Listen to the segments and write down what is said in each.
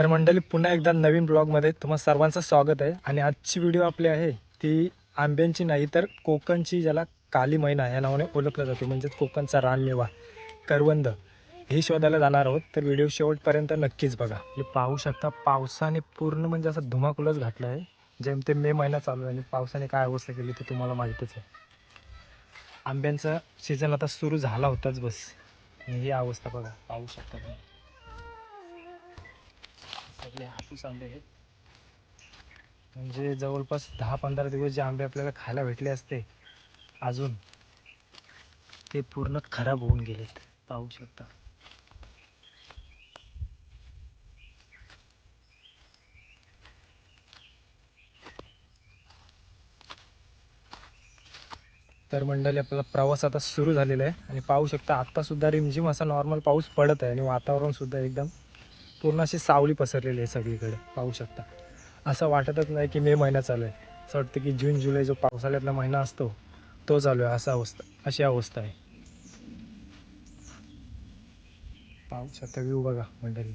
तर मंडळी पुन्हा एकदा नवीन ब्लॉगमध्ये तुम्हा सर्वांचं स्वागत आहे. आणि आजची व्हिडिओ आपली आहे ती आंब्यांची नाही तर कोकणची ज्याला काली मैना या नावाने ओळखलं जाते म्हणजेच कोकणचा रानमेवा करवंद. हे शोधायला जाणार आहोत तर व्हिडिओ शेवटपर्यंत नक्कीच बघा. हे पाहू शकता पावसाने पूर्ण म्हणजे असं धुमाकुलच घातलं आहे. जेम ते मे महिना चालू आहे आणि पावसाने काय अवस्था केली ते तुम्हाला माहीतच आहे. आंब्यांचा सीझन आता सुरू झाला होताच बस. आणि ही अवस्था बघा पाहू शकता तुम्ही. सगळे हापूस आंबे आहेत. म्हणजे जवळपास दहा पंधरा दिवस जे आंबे आपल्याला खायला भेटले असते अजून ते पूर्ण खराब होऊन गेलेत. पाहू शकता. तर मंडळी आपला प्रवास आता सुरू झालेला आहे. आणि पाहू शकता आता सुद्धा रिमझिम असा नॉर्मल पाऊस पडत आहे आणि वातावरण सुद्धा एकदम पूर्ण अशी सावली पसरलेली आहे सगळीकडे पाहू शकता. असं वाटतच नाही की मे महिना चालू आहे. असं वाटतं की जून जुलै जो पावसाळ्यातला महिना असतो तो चालू आहे असा अवस्था अशी अवस्था आहे. पाहू शकता व्यू बघा मंडळी.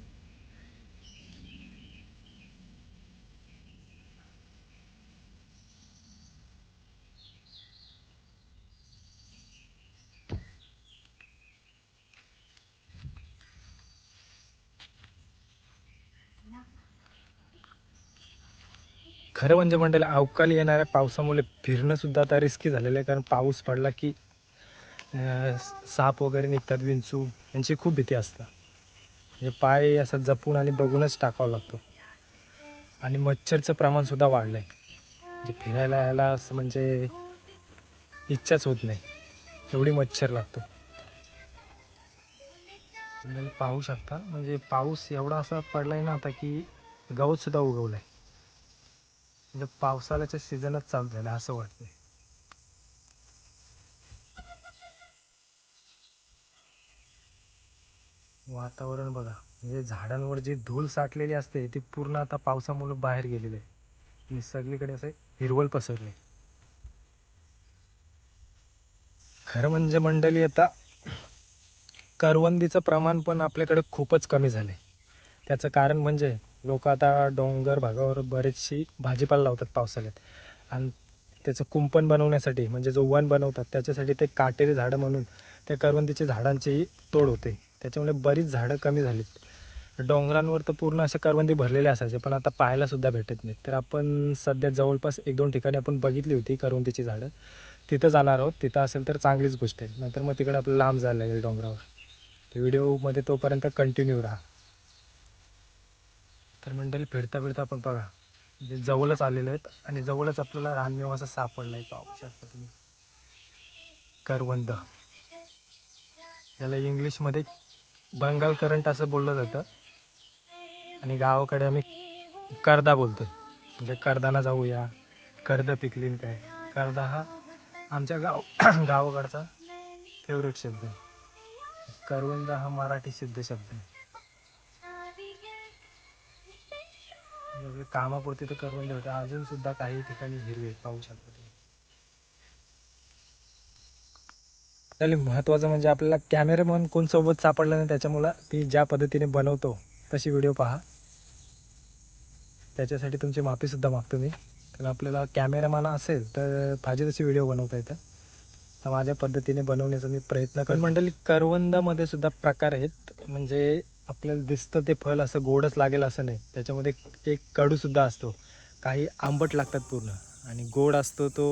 खरं म्हणजे मंडळी अवकाळी येणाऱ्या पावसामुळे फिरणं सुद्धा आता रिस्की झालेलं आहे. कारण पाऊस पडला की साप वगैरे निघतात विंचू यांची खूप भीती असतं. म्हणजे पाय असं जपून आणि बघूनच टाकावं लागतो. आणि मच्छरचं प्रमाणसुद्धा वाढलं आहे म्हणजे फिरायला यायला असं म्हणजे इच्छाच होत नाही. एवढी मच्छर लागतो. पाहू शकता. म्हणजे पाऊस एवढा असा पडला आहे ना आता की गवतसुद्धा उगवलं आहे म्हणजे पावसाळ्याच्या सीझनच चालू झालं असं वाटतं वातावरण बघा म्हणजे झाडांवर जी धूल साठलेली असते ती पूर्ण आता पावसामुळे बाहेर गेलेली आहे. आणि सगळीकडे असे हिरवळ पसरले खरं म्हणजे मंडळी आता करवंदीचं प्रमाण पण आपल्याकडे खूपच कमी झाले त्याचं कारण म्हणजे लोक आता डोंगर भागावर बरेचशी भाजीपाला लावतात पावसाळ्यात. आणि त्याचं कुंपण बनवण्यासाठी म्हणजे जो वन बनवतात त्याच्यासाठी ते काटेरी झाडं म्हणून त्या करवंदीच्या झाडांचीही तोड होते. त्याच्यामुळे बरीच झाडं कमी झालीत. डोंगरांवर तर पूर्ण असे करवंदी भरलेले असायचे पण आता पाहायला सुद्धा भेटत नाही तर आपण सध्या जवळपास एक दोन ठिकाणी आपण बघितली होती करवंदीची झाडं. तिथं जाणार आहोत. तिथं असेल तर चांगलीच गोष्ट आहे. नंतर मग तिकडे आपलं लांब जायला लागेल डोंगरावर. व्हिडिओमध्ये तोपर्यंत कंटिन्यू राहा. तर मंडळी फिरता फिरता आपण बघा म्हणजे जवळच आलेले आहेत आणि जवळच आपल्याला रानमेवा सापडला आहे पाहू शकता तुम्ही. करवंद. याला इंग्लिशमध्ये बंगाल करंट असं बोललं जातं. आणि गावाकडे आम्ही कर्दा बोलतो म्हणजे कर्दाना जाऊया कर्द पिकलीन काय. कर्दा हा आमच्या गाव गावाकडचा फेवरेट शब्द आहे. करवंद हा मराठी सिद्ध शब्द आहे. म्हणजे कामापुरती तर करवंद होते अजून सुद्धा काही ठिकाणी हिरवे पाहू शकता तुम्ही. त्याला महत्त्वाचं म्हणजे आपल्याला कॅमेरामन कोण सोबत सापडला नाही त्याच्यामुळं ती ज्या पद्धतीने बनवतो तशी व्हिडिओ पहा. त्याच्यासाठी तुमची माफीसुद्धा मागतो मी. तर आपल्याला कॅमेरामॅन असेल तर पाहिजे तशी व्हिडिओ बनवता येतं. तर माझ्या पद्धतीने बनवण्याचा मी प्रयत्न करतो. मंडळी करवंदामध्ये सुद्धा प्रकार आहेत. म्हणजे आपल्याला दिसतं ते फळ असं गोडच लागेल असं नाही. त्याच्यामध्ये एक कडूसुद्धा असतो. काही आंबट लागतात पूर्ण. आणि गोड असतो तो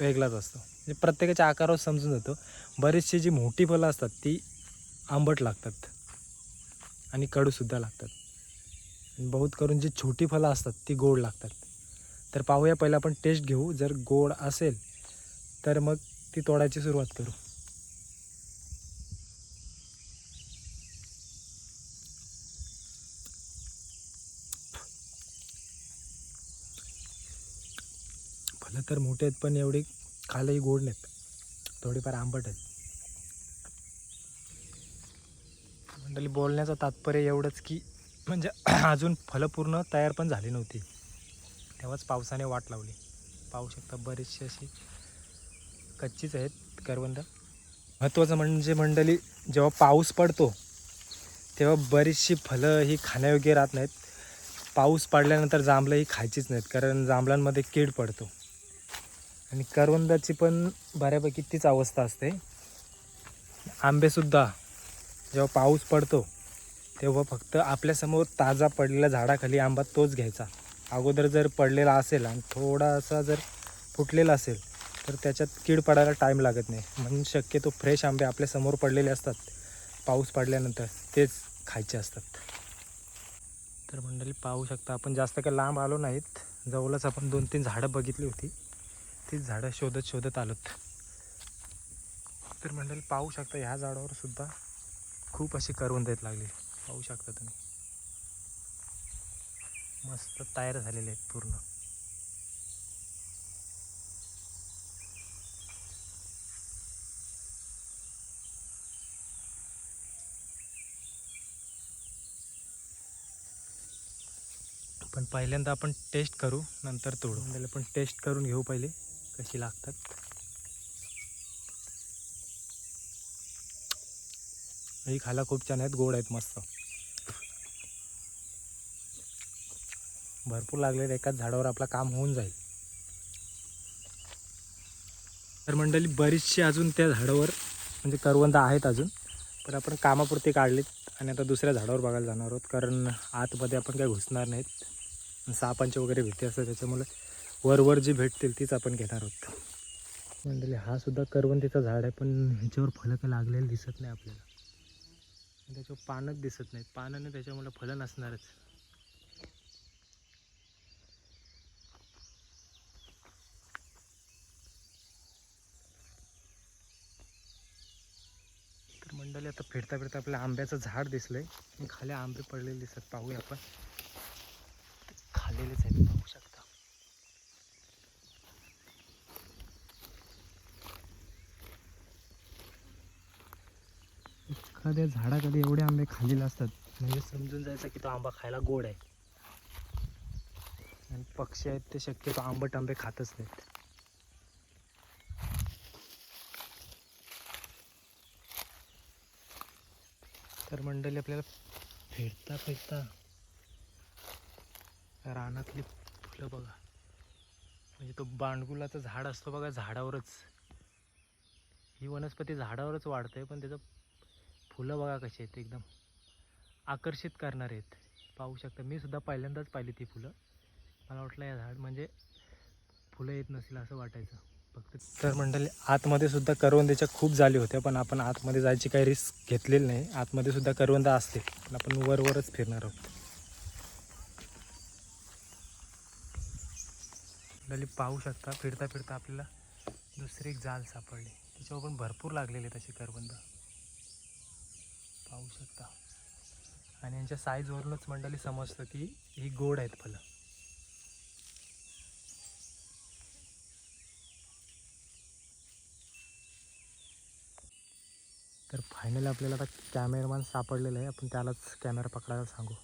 वेगळाच असतो. म्हणजे प्रत्येकाच्या आकारावर समजून जातो. बरीचशी जी मोठी फळं असतात ती आंबट लागतात. आणि कडूसुद्धा लागतात. आणि बहुत करून जी छोटी फळं असतात ती गोड लागतात. तर पाहूया पहिला आपण टेस्ट घेऊ. जर गोड असेल तर मग ती तोडायची सुरुवात करू फलं तर मोठे आहेत पण एवढी खायलाही गोड नाहीत. थोडीफार आंबट आहेत. मंडळी बोलण्याचं तात्पर्य एवढंच की म्हणजे अजून फलं पूर्ण तयार पण झाली नव्हती. तेव्हाच पावसाने वाट लावली. पाहू शकता बरीचशी अशी कच्चीच आहेत करवंद. महत्त्वाचं म्हणजे मंडळी जेव्हा पाऊस पडतो तेव्हा बरीचशी फलं ही खाण्यायोग्य राहत नाहीत. पाऊस पडल्यानंतर जांभळं ही खायचीच नाहीत कारण जांभळांमध्ये कीड पडतो. आणि करवंदाची पण बऱ्यापैकी तीच अवस्था असते. आंबेसुद्धा जेव्हा पाऊस पडतो तेव्हा फक्त आपल्यासमोर ताजा पडलेल्या झाडाखाली आंबा तोच घ्यायचा. अगोदर जर पडलेला असेल आणि थोडासा जर फुटलेला असेल तर त्याच्यात कीड पडायला टाईम लागत नाही. म्हणून शक्यतो फ्रेश आंबे आपल्यासमोर पडलेले असतात. पाऊस पडल्यानंतर तेच खायचे असतात. तर मंडळी पाहू शकता आपण जास्त काही लांब आलो नाहीत. जवळच आपण दोन तीन झाडं बघितली होती. तीच झाडं शोधत शोधत आलोत. तर मंडळी पाहू शकता ह्या झाडावर सुद्धा खूप अशी करवंद येत लागली पाहू शकता तुम्ही. मस्त तयार झालेले आहेत पूर्ण. पण पहिल्यांदा आपण टेस्ट करू नंतर तोडू. त्याला पण टेस्ट करून घेऊ पहिले. कशी लागतात? ही खायला खूप छान आहेत गोड आहेत मस्त. भरपूर लागलेले एकाच झाडावर आपलं काम होऊन जाईल. तर मंडळी बरीचशी अजून त्या झाडावर म्हणजे करवंद आहेत अजून पण आपण कामापुरते काढलेत आणि आता दुसऱ्या झाडावर बघायला जाणार आहोत कारण आतमध्ये आपण काही घुसणार नाहीत. सापांचे वगैरे भीती असतात त्याच्यामुळे वरवर जी भेटतील तीच आपण घेणार आहोत. मंडळी हा सुद्धा करवंदीचा झाड आहे पण ह्याच्यावर फळं काही दिसत नाही आपल्याला. त्याच्यावर पानच दिसत नाहीत. पानाने त्याच्यामुळे फळं नसणारच. तर मंडळी आता फिरता फिरता आपल्या आंब्याचं झाड दिसलंय. खाली आंबे पडलेले दिसत पाहूया आपण. खाल्लेलेच आहेत पाहू शकता एखाद्या झाडाकडे एवढे आंबे खाल्लेले असतात. म्हणजे समजून जायचं की तो आंबा खायला गोड आहे. आणि पक्षी आहेत ते शक्यतो आंबट आंबे खातच नाहीत. तर मंडळी आपल्याला फिरता फिरता रानातली फुलं बघा. म्हणजे तो बांडगुलाचं झाड असतो बघा झाडावरच. ही वनस्पती झाडावरच वाढते पण त्याचं फुलं बघा कशी आहेत एकदम आकर्षित करणारे आहेत. पाहू शकता मी सुद्धा पहिल्यांदाच पाहिली ती फुलं. मला वाटलं या झाड म्हणजे फुलं येत नसेल असं वाटायचं. फक्त तर मंडळी आतमध्ये सुद्धा करवंदेच्या खूप झाली होत्या पण आपण आतमध्ये जायची काही रिस्क घेतलेली नाही. आतमध्ये सुद्धा करवंदा असते पण आपण वरवरच फिरणार आहोत. मंडळी पाहू शकता फिरता फिरता आपल्याला दुसरी एक जाल सापडली. त्याच्यावर पण भरपूर लागलेले तसे करवंद. पाहू शकता. आणि यांच्या साईजवरूनच मंडळी समजतं की ही गोड आहेत फलं तर फायनली आपल्याला आता कॅमेरामॅन सापडलेला आहे. आपण त्यालाच कॅमेरा पकडायला सांगू.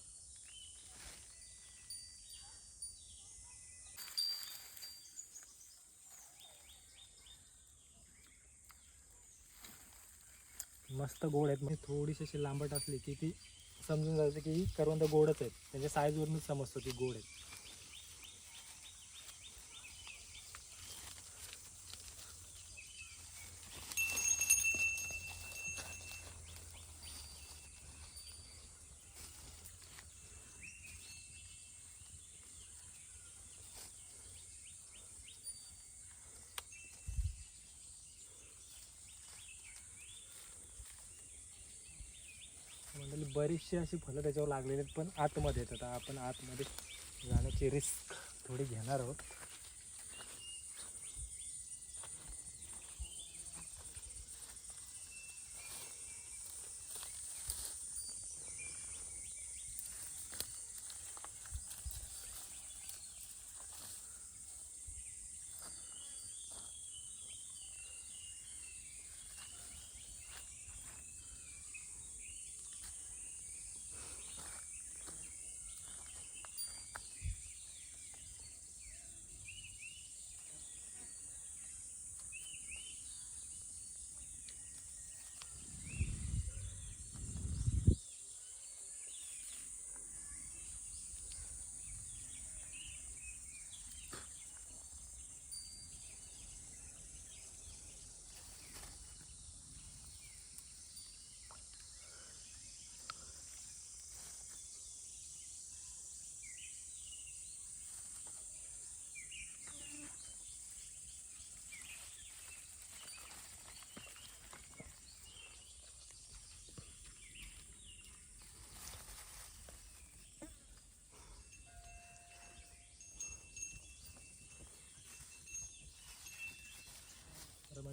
मस्त गोड आहेत. म्हणजे थोडीशी अशी लांबट असली की ती समजून जायचं की करवंद गोडच आहेत. म्हणजे त्यांच्या साईजवरूनच समजतो की गोड आहेत मंडळी बरीचशी अशी फळं त्याच्यावर लागलेली आहेत पण आतमध्ये येतात आता आपण आतमध्ये जाण्याची रिस्क थोडी घेणार आहोत.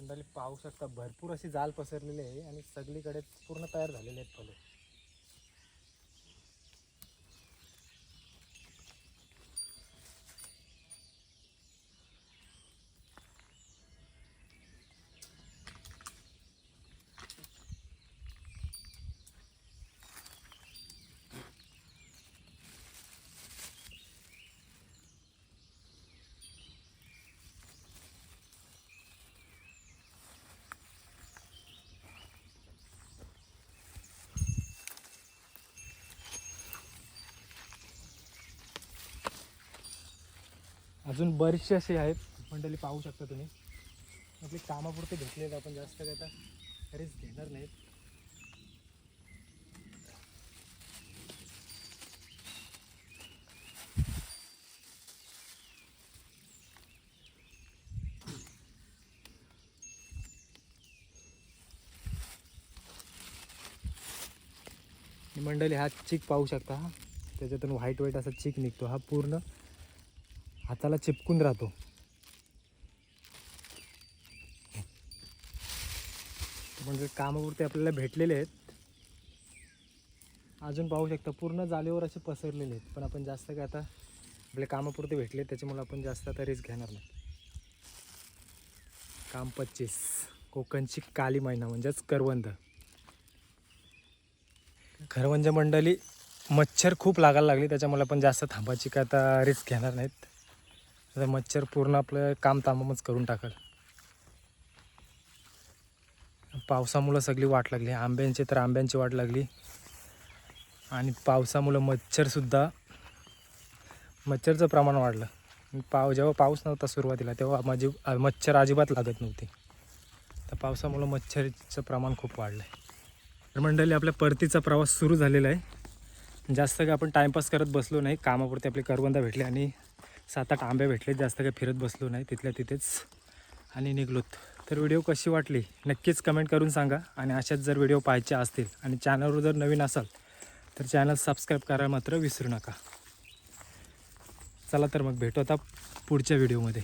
मंडळी पाहू शकता भरपूर अशी जाल पसरलेली आहे आणि सगळीकडे पूर्ण तयार झालेले आहेत फळे. अजून बरेचसे असे आहेत मंडळी पाहू शकता तुम्ही. आपली कामापुरते भेटले आहेत आपण जास्त काय आता खरेच घेणार नाहीत. मंडळी हा चीक पाहू शकता. हा त्याच्यातून व्हाईट व्हाईट असा चीक निघतो. हा पूर्ण हाताला चिपकून राहतो. म्हणजे कामापुरते आपल्याला भेटलेले आहेत. अजून पाहू शकता पूर्ण जालीवर असे पसरलेले आहेत. पण आपण जास्त काय आता आपल्या कामापुरते भेटले त्याच्यामुळे आपण जास्त आता रिस्क घेणार नाही. काम पच्चीस. कोकणची काली महिना म्हणजेच करवंद. करवंज मंडळी मच्छर खूप लागायला लागली त्याच्यामुळे आपण जास्त थांबायची का आता रिस्क घेणार नाहीत. आता मच्छर पूर्ण आपलं काम तामामच करून टाकल. पावसामुळं सगळी वाट लागली. आंब्यांची तर आंब्यांची वाट लागली. आणि पावसामुळं मच्छरसुद्धा मच्छरचं प्रमाण वाढलं. पाव जेव्हा पाऊस नव्हता सुरुवातीला तेव्हा माझी मच्छर अजिबात लागत नव्हती. तर पावसामुळं मच्छरचं प्रमाण खूप वाढलं आहे तर मंडळी आपल्या परतीचा प्रवास सुरू झालेला आहे. जास्त काय आपण टाईमपास करत बसलो नाही. कामापुरते आपले करवंदा भेटले आणि सात आठ आंबे भेटले जास्त काही फिरत बसलो नाही तिथल्या तिथेच. आणि निघलोत. तर व्हिडिओ कशी वाटली? नक्कीच कमेंट करून सांगा. आणि अशाच जर व्हिडिओ पाहायचे असतील आणि चॅनलवर जर नवीन असाल तर चॅनल सबस्क्राईब करायला मात्र विसरू नका. चला तर मग भेटू आता पुढच्या व्हिडिओमध्ये.